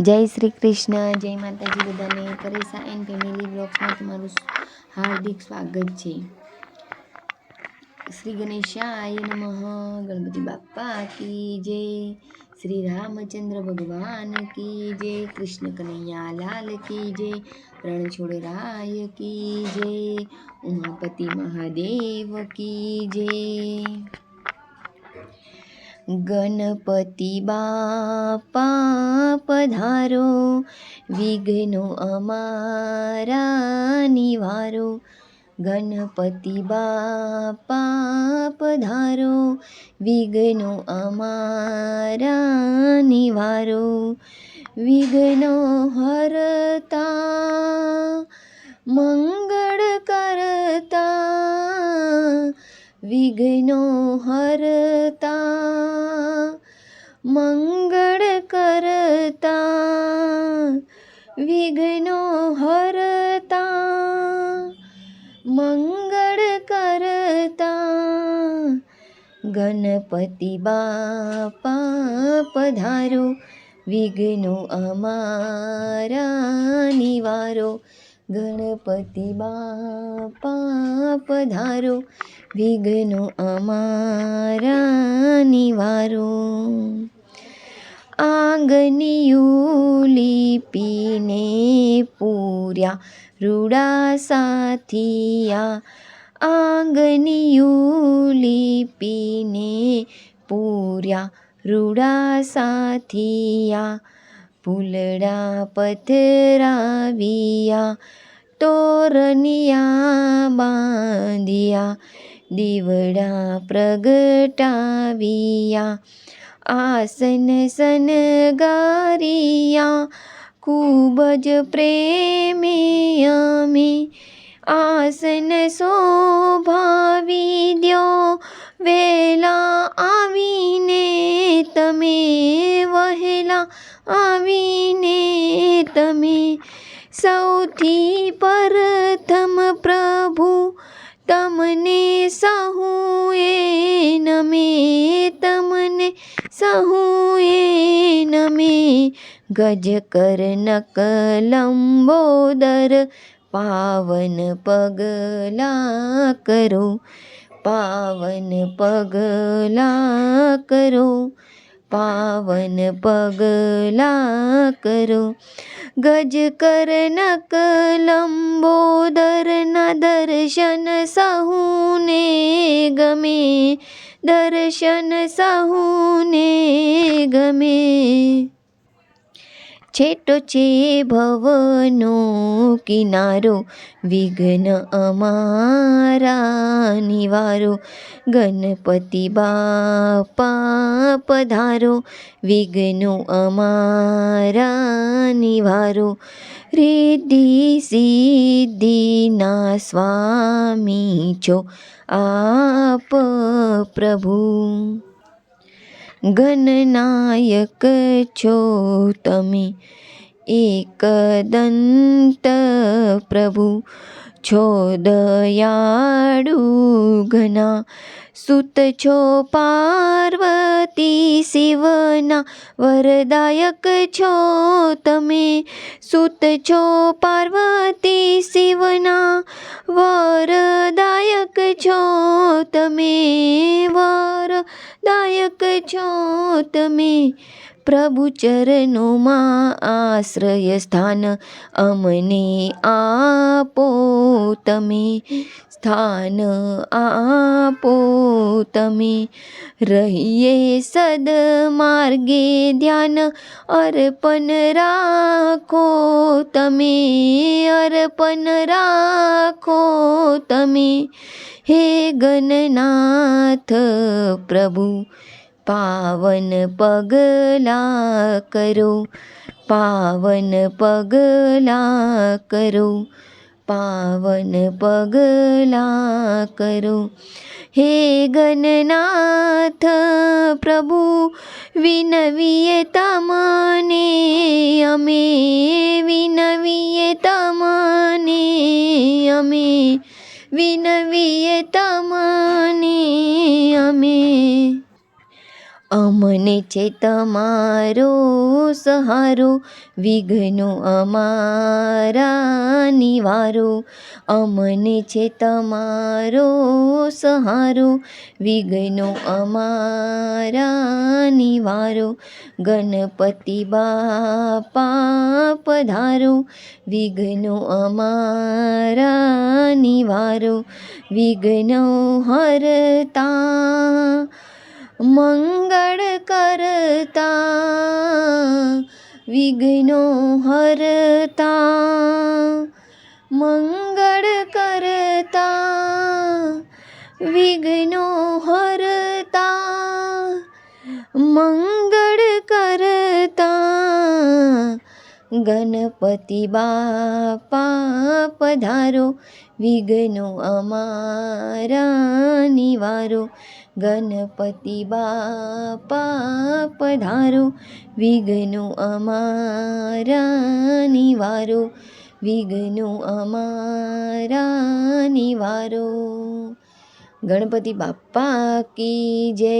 જય શ્રી કૃષ્ણ, જય માતાજી બધાને. પરેશા એન્ડ ફેમિલી બ્લોગ્સમાં તમારું હાર્દિક સ્વાગત છે. શ્રી ગણેશાય નમઃ, ગણપતિ બાપ્પા કી જય. શ્રી રામચંદ્ર ભગવાન કી જય. કૃષ્ણ કનૈયા લાલ કી જય. રણછોડરાય કી જય. ઉમાપતિ મહાદેવ કી જય. ગણપતિ બાપા પધારો વિઘ્નો અમારા નિવારો. ગણપતિ બાપા પધારો વિઘ્નો અમારા નિવારો. વિઘ્નો હરતા, મંગળ કરતા. વિઘ્નો હરતા મંગળ કરતા, વિઘ્નો હરતા. મંગળ કરતા, ગણપતિ બાપા પધારો, વિઘ્નો અમારા નિવારો. ગણપતિ બાપા પધારો, વિઘ્નો અમારા નિવારો. આંગનિયું પીને પૂર્યા રૂડા સાથિયા. આંગનિયું પીને પૂર્યા રૂડા સાથિયા. ફૂલડા પથરાવિયા, તોરનિયા બાંધિયા, દીવડા પ્રગટાવિયા. આસન સનગારિયા ખૂબ જ પ્રેમે અમે આસન શોભાવી દ્યો વેલા આવીને તમે વહેલા આવીને તમે સૌથી પ્રથમ પ્રભુ તમને સહુએ ગજ કર નકલંબોદર પાવન પગલા કરો, પાવન પગલા કરો, પાવન પગલા કરો. ગજ કર નકલંબોદરના દર્શન સહુને ગમે, દર્શન સહુને ગમે. છેટો છે ભવનો કિનારો, વિઘ્ન અમારા નિવારો. ગણપતિ બાપા પધારો, વિઘ્નો અમારા નિવારો. રિદ્ધિ સિદ્ધિના સ્વામી છો આપ પ્રભુ. ગણનાયક છો તમે. એકદંત પ્રભુ છો, દયાળુ ઘના. સુત છો પાર્વતી શિવના, વરદાયક છો તમે. સુત છો પાર્વતી શિવના, વરદાયક છો તમે. વરદાયક છો તમે. પ્રભુ ચરણોમાં આશ્રય સ્થાન અમને આપો તમે. સ્થાન આપો તમે. રહીએ સદ માર્ગે ધ્યાન અર્પણ રાખો તમે. અર્પણ રાખો તમે. હે ગણનાથ પ્રભુ, પાવન પગલા કરો, પાવન પગલા કરો, પાવન પગલા કરો. હે ગણનાથ પ્રભુ, વિનવીએ તમને, અમે વિનવીએ તમને, અમે વિનવીએ તમને અમે. અમને છે તમારો સહારો વિઘ્નો અમારા. નિવારો અમને છે તમારો સહારો, વિઘ્નો અમારા નિવારો, ગણપતિ બાપા પધારો, વિઘ્નો અમારા નિવારો, વિઘ્નો હરતા, મંગળ કરતા, વિઘ્નો હરતા વિઘ્નો હરતા, મંગળ કરતા. ગણપતિ બાપા પધારો, વિઘ્નો અમારા નિવારો. ગણપતિ બાપા પધારો, વિઘ્નો અમારા નિવારો. વિઘ્નો અમારા નિવારો. ગણપતિ બાપા કી જય.